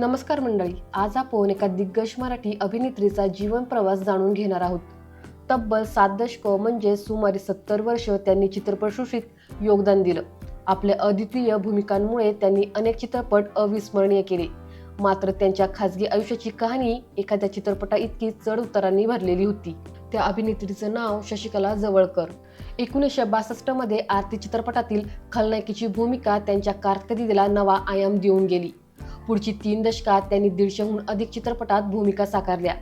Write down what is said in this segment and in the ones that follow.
नमस्कार मंडळी आज आपण एका दिग्गज मराठी अभिनेत्रीचा जीवन प्रवास जाणून घेणार आहोत. तब्बल सात दशक म्हणजे सुमारे सत्तर वर्ष त्यांनी चित्रपटसृष्टीत योगदान दिलं. आपल्या अद्वितीय भूमिकांमुळे त्यांनी अनेक चित्रपट अविस्मरणीय केले. मात्र त्यांच्या खासगी आयुष्याची कहाणी एखाद्या चित्रपटा इतकी चढ उतारांनी भरलेली होती. त्या अभिनेत्रीचं नाव शशिकला जवळकर. एकोणीसशे बासष्टमध्ये आरती चित्रपटातील खलनायकीची भूमिका त्यांच्या कारकिर्दीला नवा आयाम देऊन गेली. पुढची तीन दशकात त्यांनी दीडशेहून अधिक चित्रपटात भूमिका साकारल्या.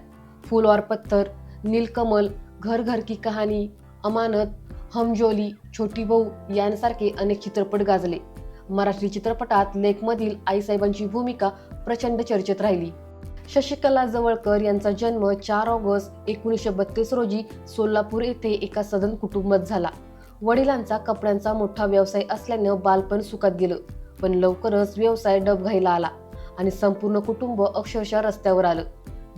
फुल और पत्थर नीलकमल घर घर की कहाणी अमानत हमजोली छोटी बहू यांसारखे अनेक चित्रपट गाजले. मराठी चित्रपटात लेखमधील आईसाहेबांची भूमिका प्रचंड चर्चेत राहिली. शशिकला जवळकर यांचा जन्म चार ऑगस्ट एकोणीसशे बत्तीस रोजी सोलापूर येथे एका सदन कुटुंबात झाला. वडिलांचा कपड्यांचा मोठा व्यवसाय असल्यानं बालपण सुखात गेलं पण लवकरच व्यवसाय डबघाईला आला. आणि संपूर्ण कुटुंब अक्षरशः रस्त्यावर आलं.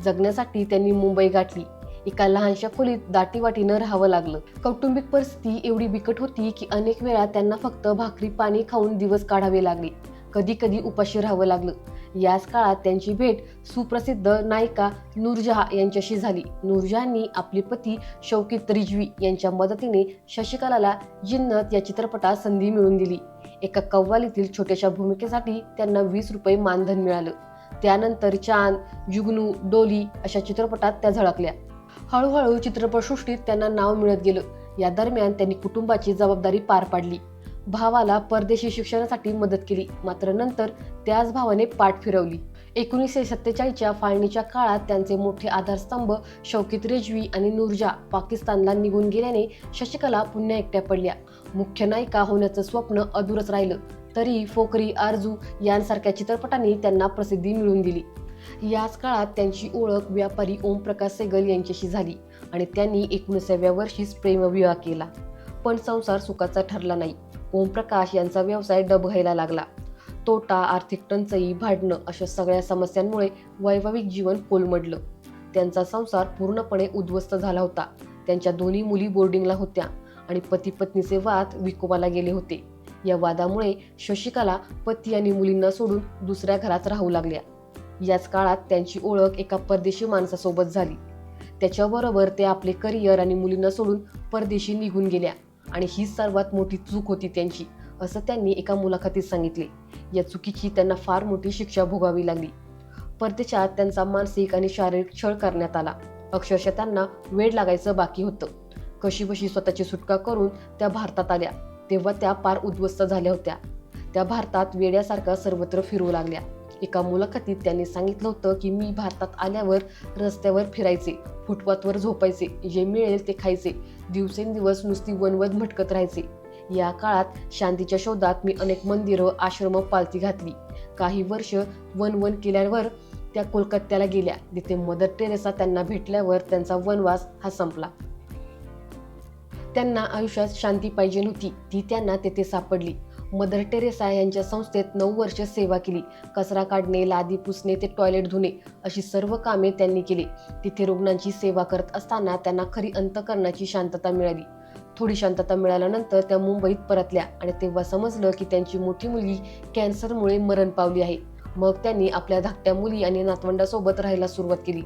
जगण्यासाठी त्यांनी मुंबई गाठली. एका लहानशा खोलीत दाटीवाटीनं राहावं लागलं. कौटुंबिक परिस्थिती एवढी बिकट होती की अनेक वेळा त्यांना फक्त भाकरी पाणी खाऊन दिवस काढावे लागले. कधी कधी उपाशी राहावं लागलं. याच काळात त्यांची भेट सुप्रसिद्ध नायिका नूरजहा यांच्याशी झाली. नूरजहांनी आपले पती शौकित रिजवी यांच्या मदतीने शशिकलाला जिन्नत या चित्रपटात संधी मिळवून दिली. एका कव्वालीतील छोट्याशा भूमिकेसाठी त्यांना वीस रुपये मानधन मिळालं. त्यानंतर चांद जुगनू डोली अशा चित्रपटात त्या झळकल्या. हळूहळू चित्रपटसृष्टीत त्यांना नाव मिळत गेलं. या दरम्यान त्यांनी कुटुंबाची जबाबदारी पार पाडली. भावाला परदेशी शिक्षणासाठी मदत केली. मात्र नंतर त्याच भावाने पाठ फिरवली. एकोणीसशे सत्तेचाळीसच्या फाळणीच्या काळात त्यांचे मोठे आधारस्तंभ शौकित रेजवी आणि नूरजा पाकिस्तानला निघून गेल्याने शशिकला पुन्हा एकट्या पडल्या. मुख्य नायिका होण्याचं स्वप्न अधूरच राहिलं. तरी फोकरी आरजू यांसारख्या चित्रपटांनी त्यांना प्रसिद्धी मिळवून दिली. याच काळात त्यांची ओळख व्यापारी ओमप्रकाश सेगल यांच्याशी झाली आणि त्यांनी एकोणीसाव्या वर्षीच प्रेमविवाह केला. पण संसार सुखाचा ठरला नाही. ओमप्रकाश यांचा व्यवसाय डबघायला लागला. तोटा आर्थिक टंचाई भांडणं अशा सगळ्या समस्यांमुळे वैवाहिक जीवन कोलमडलं. त्यांचा संसार पूर्णपणे उद्ध्वस्त झाला होता. त्यांच्या दोन्ही मुली बोर्डिंगला होत्या आणि पती पत्नीचे वाद विकोपाला गेले होते. या वादामुळे शशिकला पती आणि मुलींना सोडून दुसऱ्या घरात राहू लागल्या. याच काळात त्यांची ओळख एका परदेशी माणसासोबत झाली. त्याच्याबरोबर ते आपले करिअर आणि मुलींना सोडून परदेशी निघून गेल्या आणि ही सर्वात मोठी चूक होती त्यांची असं त्यांनी एका मुलाखतीत सांगितले. या चुकीची त्यांना फार मोठी शिक्षा भोगावी लागली. परदेशात त्यांचा मानसिक आणि शारीरिक छळ करण्यात आला. अक्षरशः त्यांना वेळ लागायचं बाकी होतं. कशीबशी स्वतःची सुटका करून त्या भारतात आल्या. तेव्हा त्या पार उद्ध्वस्त झाल्या होत्या. त्या भारतात वेड्यासारखा सर्वत्र फिरू लागल्या. एका मुलाखतीत त्यांनी सांगितलं होतं की मी भारतात आल्यावर रस्त्यावर फिरायचे फुटपाथवर झोपायचे जे मिळेल ते खायचे. दिवसेंदिवस नुसती वनवत भटकत राहायचे. या काळात शांतीच्या शोधात मी अनेक मंदिरं आश्रम पालथी घातली. काही वर्ष वन वन केल्यावर त्या कोलकात्याला गेल्या. तिथे मदर टेरेसा त्यांना भेटल्यावर त्यांचा वनवास हा संपला. त्यांना आयुष्यात शांती पाहिजे नव्हती. ती त्यांना तेथे सापडली. मदर टेरेसा यांच्या संस्थेत नऊ वर्ष सेवा केली. कचरा काढणे लादी पुसणे ते टॉयलेट धुणे अशी सर्व कामे त्यांनी केली. तिथे रुग्णांची सेवा करत असताना त्यांना खरी अंतकरणाची शांतता मिळाली. थोडी शांतता मिळाल्यानंतर त्या मुंबईत परतल्या आणि तेव्हा समजलं की त्यांची मोठी मुलगी कॅन्सरमुळे मरण पावली आहे. मग त्यांनी आपल्या धाकट्या मुली आणि नातवंडासोबत राहायला सुरुवात केली.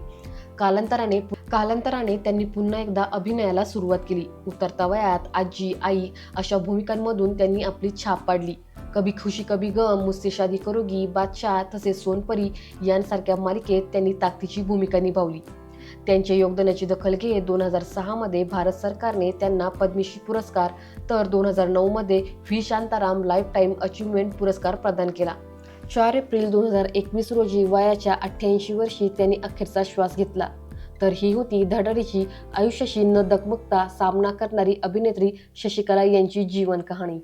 कालांतराने कालांतराने त्यांनी पुन्हा एकदा अभिनयाला सुरुवात केली. उतरता वयात आजी आई अशा भूमिकांमधून त्यांनी आपली छाप पाडली. कभी खुशी कभी गम मुस्से शादी करोगी बादशाह तसेच सोनपरी यांसारख्या मालिकेत त्यांनी ताकदीची भूमिका निभावली. त्यांच्या योगदानाची दखल घेत दोन हजार सहामध्ये भारत सरकारने त्यांना पद्मश्री पुरस्कार तर दोन हजार नऊमध्ये V. Shantaram lifetime achievement पुरस्कार प्रदान केला. चार एप्रिल दोन हजार एकवीस रोजी वयाच्या अठ्ठ्याऐंशी वर्षी त्यांनी अखेरचा श्वास घेतला. तर ही होती धडाडीची आयुष्याशी न दगमगता सामना करणारी अभिनेत्री शशिकला यांची जीवन कहाणी.